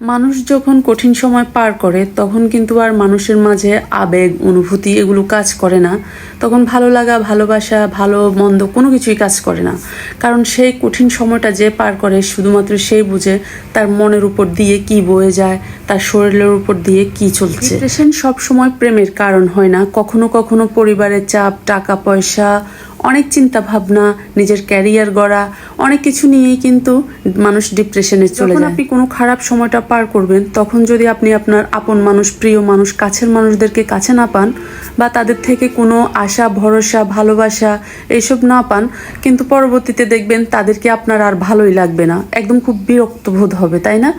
মানুষ যখন কঠিন সময় পার করে, তখন কিন্তু আর মানুষের মাঝে আবেগ, অনুভূতি এগুলো কাজ করে না। তখন ভালো লাগা, ভালোবাসা, ভালো, মন্দ কোনো কিছুই কাজ করে না। কারণ সেই কঠিন সময়টা যে পার করে, শুধুমাত্র সেই বুঝে তার মনের উপর দিয়ে কি বয়ে যায়, তার শরীরের উপর দিয়ে কি চলছে। সব সময় প্রেমের কারণ হয় না। কখনো কখনো পরিবারের চাপ, টাকা, পয়সা অনেক চিন্তা ভাবনা নিজের ক্যারিয়ার গড়া অনেক কিছু নিয়েই কিন্তু মানুষ ডিপ্রেশনে চলে যায়। আপনি কোনো খারাপ সময়টা পার করবেন তখন যদি আপনি আপনার আপন মানুষ প্রিয় মানুষ কাছের মানুষদেরকে কাছে না পান বা তাদের থেকে কোনো আশা ভরসা ভালোবাসা এইসব না পান কিন্তু পরবর্তীতে দেখবেন তাদেরকে আপনার আর ভালোই লাগবে না। একদম খুব বিরক্ত বোধ হবে তাই না?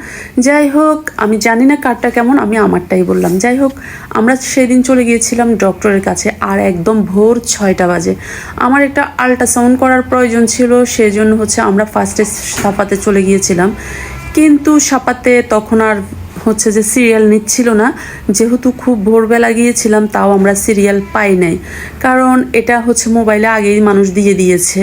যাই হোক আমি জানি না কারটা কেমন আমি আমারটাই বললাম। যাই হোক আমরা সেদিন চলে গিয়েছিলাম ডক্টরের কাছে আর একদম ভোর ছয়টা বাজে। আমার একটা আল্ট্রাসাউন্ড করার প্রয়োজন ছিল সেই জন্য হচ্ছে আমরা ফার্স্টে সাপাতে চলে গিয়েছিলাম। কিন্তু সাপাতে তখন আর হচ্ছে যে সিরিয়াল নিচ্ছিল না। যেহেতু খুব ভোরবেলা গিয়েছিলাম, তাও আমরা সিরিয়াল পাই নাই। কারণ এটা হচ্ছে মোবাইলে আগেই মানুষ দিয়ে দিয়েছে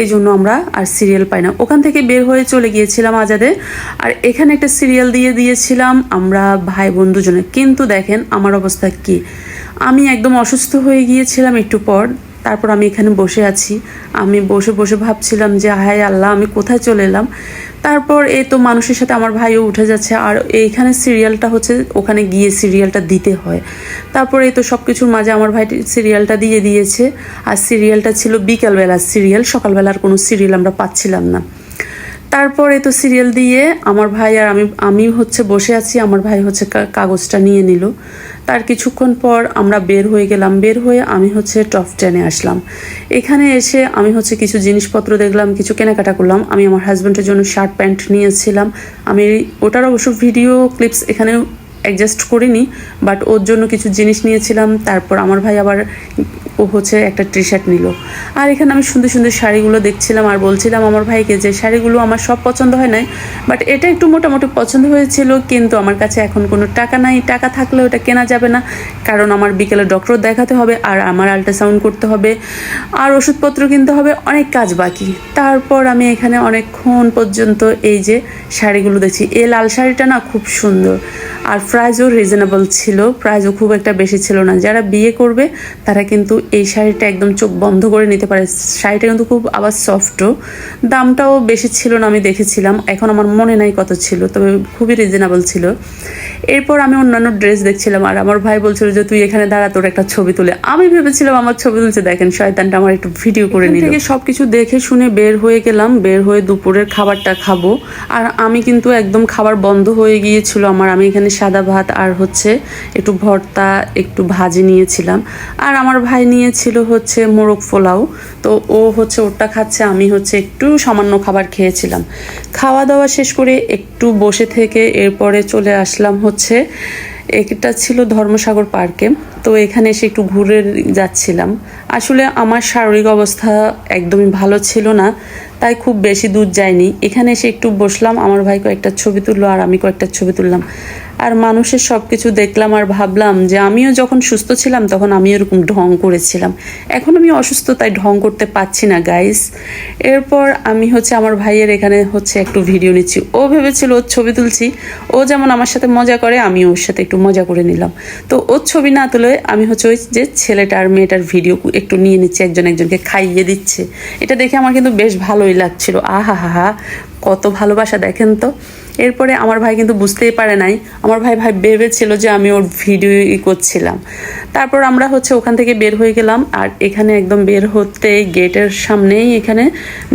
এই জন্য আমরা আর সিরিয়াল পাই না। ওখান থেকে বের হয়ে চলে গিয়েছিলাম আজাদে। আর এখানে একটা সিরিয়াল দিয়ে দিয়েছিলাম আমরা ভাই বোন দুজনে। কিন্তু দেখেন আমার অবস্থা কি। আমি একদম অসুস্থ হয়ে গিয়েছিলাম একটু পর। তারপর আমি এখানে বসে আছি। আমি বসে বসে ভাবছিলাম যে, হায় আল্লাহ, আমি কোথায় চলে এলাম? তারপর এই তো মানুষের সাথে আমার ভাইও উঠে যাচ্ছে। আর এইখানে সিরিয়ালটা হচ্ছে, ওখানে গিয়ে সিরিয়ালটা দিতে হয়। তারপর এই তো সব কিছুর মাঝে আমার ভাই সিরিয়ালটা দিয়ে দিয়েছে। আর সিরিয়ালটা ছিল বিকালবেলার সিরিয়াল, সকালবেলার কোনো সিরিয়াল আমরা পাচ্ছিলাম না। তারপর তারপরে তো সিরিয়াল দিয়ে আমার ভাই আর আমি আমি হচ্ছে বসে আছি। আমার ভাই হচ্ছে কাগজটা নিয়ে নিল। তার কিছুক্ষণ পর আমরা বের হয়ে গেলাম। বের হয়ে আমি হচ্ছে টপ টেনে আসলাম। এখানে এসে আমি হচ্ছে কিছু জিনিসপত্র দেখলাম, কিছু কেনাকাটা করলাম। আমি আমার হাজব্যান্ডের জন্য শার্ট প্যান্ট নিয়েছিলাম। আমি ওটার অবশ্য ভিডিও ক্লিপস এখানে অ্যাডজাস্ট করিনি বাট ওর জন্য কিছু জিনিস নিয়েছিলাম, তারপর আমার ভাই আবার ও হচ্ছে একটা টি শার্ট নিল। আর এখানে আমি সুন্দর সুন্দর শাড়িগুলো দেখছিলাম আর বলছিলাম আমার ভাইকে যে শাড়িগুলো আমার সব পছন্দ হয় নাই বাট এটা একটু মোটামুটি পছন্দ হয়েছিল, কিন্তু আমার কাছে এখন কোনো টাকা নাই, টাকা থাকলে ওটা কেনা যাবে না, কারণ আমার বিকেলে ডক্টর দেখাতে হবে আর আমার আল্ট্রাসাউন্ড করতে হবে, আর ওষুধপত্র কিনতে হবে, অনেক কাজ বাকি। তারপর আমি এখানে অনেকক্ষণ পর্যন্ত এই যে শাড়িগুলো দেখছি, এই লাল শাড়িটা না খুব সুন্দর আর প্রাইসও রিজনেবল ছিল প্রাইসও খুব একটা বেশি ছিল না। যারা বিয়ে করবে তারা কিন্তু এই শাড়িটা একদম চোখ বন্ধ করে নিতে পারে। শাড়িটা কিন্তু খুব আবার সফটও দামটাও বেশি ছিল না আমি দেখেছিলাম। এখন আমার মনে নাই কত ছিল তবে খুবই রিজনেবল ছিল। এরপর আমি অন্যান্য ড্রেস দেখছিলাম আর আমার ভাই বলছিল যে তুই এখানে দাঁড়া তোর একটা ছবি তুলে। আমি ভেবেছিলাম আমার ছবি তুলছে দেখেন শয়তানটা আমার একটু ভিডিও করে নিল। থেকে সবকিছু দেখে শুনে বের হয়ে গেলাম বের হয়ে দুপুরের খাবারটা খাব। আর আমি কিন্তু একদম খাবার বন্ধ হয়ে গিয়েছিল আমার। আমি এখানে সাদা ভাত আর হচ্ছে একটু ভর্তা, একটু ভাজি নিয়েছিলাম। আর আমার ভাই নিয়েছিল হচ্ছে মোরগ পোলাও। তো ও হচ্ছে ওটা খাচ্ছে, আমি হচ্ছে একটু সামান্য খাবার খেয়েছিলাম। খাওয়া দাওয়া শেষ করে একটু বসে থেকে এরপরে চলে আসলাম হচ্ছে, এটা ছিল ধর্মসাগর পার্কে। তো এখানে এসে একটু ঘুরে যাচ্ছিলাম। আসলে আমার শারীরিক অবস্থা একদমই ভালো ছিল না, তাই খুব বেশি দূর যায়নি এখানে এসে একটু বসলাম, আমার ভাই কয়েকটা ছবি তুললো আর আমি কয়েকটা ছবি তুললাম। আর মানুষের সব কিছু দেখলাম আর ভাবলাম যে আমিও যখন সুস্থ ছিলাম তখন আমি এরকম ঢং করেছিলাম। এখন আমি অসুস্থ, তাই ঢং করতে পারছি না গাইস এরপর আমি হচ্ছে আমার ভাইয়ের এখানে হচ্ছে একটু ভিডিও নিচ্ছি। ও ভেবেছিল, ওর ছবি তুলছি। ও যেমন আমার সাথে মজা করে, আমি ওর সাথে একটু মজা করে নিলাম। তো ওর ছবি না তুলে আমি হচ্ছে ওই যে ছেলেটা আর মেয়েটার ভিডিও একটু নিয়ে নিচ্ছি, একজন একজনকে খাইয়ে দিচ্ছে। এটা দেখে আমার কিন্তু বেশ ভালোই লাগছিল। আহা হা হা কত ভালোবাসা, দেখেন তো। এরপরে আমার ভাই কিন্তু বুঝতেই পারে নাই। আমার ভাই ভাই ভেবেছিল যে আমি ওর ভিডিও করছিলাম। তারপর আমরা হচ্ছে ওখান থেকে বের হয়ে গেলাম আর এখানে একদম বের হতে গেটের সামনেই এখানে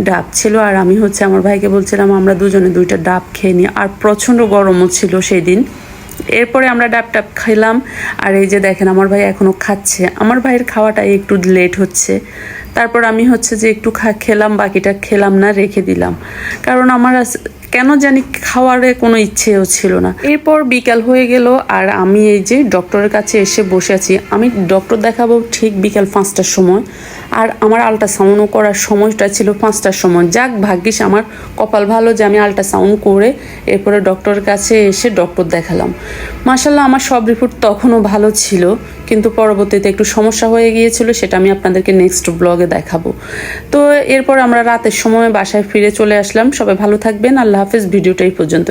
ডাব ছিল। আর আমি হচ্ছে আমার ভাইকে বলছিলাম, আমরা দুজনে দুইটা ডাব খেয়ে নিই। আর প্রচণ্ড গরমও ছিল সেই দিন এরপরে আমরা ডাব টাব খেলাম। আর এই যে দেখেন, আমার ভাই এখনও খাচ্ছে। আমার ভাইয়ের খাওয়াটা একটু লেট হচ্ছে। তারপর আমি হচ্ছে যে একটু খা, খেলাম, বাকিটা খেলাম না, রেখে দিলাম। কারণ আমার কেন জানি খাওয়ারে কোনো ইচ্ছেও ছিল না। এরপর বিকাল হয়ে গেল আর আমি এই যে ডক্টরের কাছে এসে বসে আছি। আমি ডক্টর দেখাবো ঠিক বিকাল পাঁচটার সময়। আর আমার আল্ট্রাসাউন্ডও করার সময়টা ছিল পাঁচটার সময়। যাক, ভাগ্যিস আমার কপাল ভালো যে আমি আল্ট্রাসাউন্ড করে এরপরে ডক্টরের কাছে এসে ডক্টর দেখালাম। মাসাল্লাহ আমার সব রিপোর্ট তখনও ভালো ছিল, কিন্তু পরবর্তীতে একটু সমস্যা হয়ে গিয়েছিল, সেটা আমি আপনাদেরকে নেক্সট ব্লগে দেখাবো। তো এরপর আমরা রাতের সময় বাসায় ফিরে চলে আসলাম। সবাই ভালো থাকবেন, আল্লাহ হাফেজ। ভিডিওটা এই পর্যন্ত